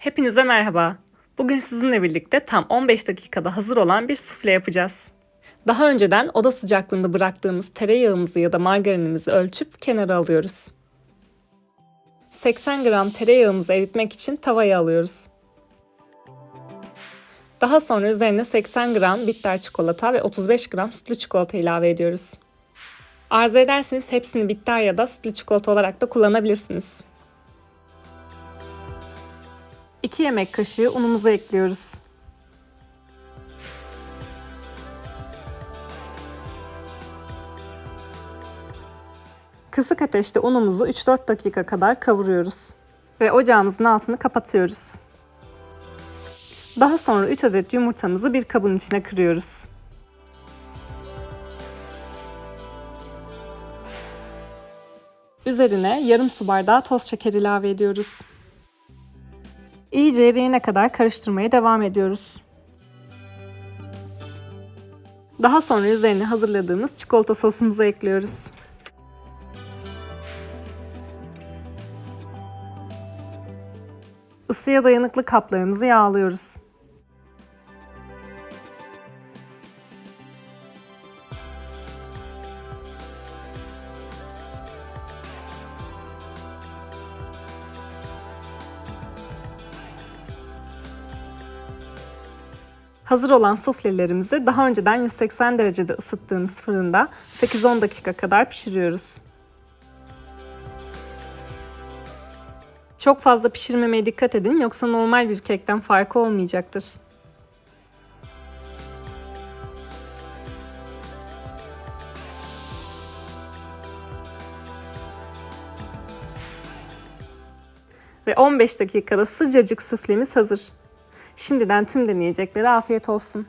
Hepinize merhaba. Bugün sizinle birlikte tam 15 dakikada hazır olan bir sufle yapacağız. Daha önceden oda sıcaklığında bıraktığımız tereyağımızı ya da margarinimizi ölçüp kenara alıyoruz. 80 gram tereyağımızı eritmek için tavaya alıyoruz. Daha sonra üzerine 80 gram bitter çikolata ve 35 gram sütlü çikolata ilave ediyoruz. Arzu ederseniz hepsini bitter ya da sütlü çikolata olarak da kullanabilirsiniz. 2 yemek kaşığı unumuzu ekliyoruz. Kısık ateşte unumuzu 3-4 dakika kadar kavuruyoruz. Ve ocağımızın altını kapatıyoruz. Daha sonra 3 adet yumurtamızı bir kabın içine kırıyoruz. Üzerine yarım su bardağı toz şeker ilave ediyoruz. İyice eriyene kadar karıştırmaya devam ediyoruz. Daha sonra üzerine hazırladığımız çikolata sosumuzu ekliyoruz. Isıya dayanıklı kaplarımızı yağlıyoruz. Hazır olan suflelerimizi daha önceden 180 derecede ısıttığımız fırında 8-10 dakika kadar pişiriyoruz. Çok fazla pişirmemeye dikkat edin yoksa normal bir kekten farkı olmayacaktır. Ve 15 dakikada sıcacık suflemiz hazır. Şimdiden tüm deneyeceklere afiyet olsun.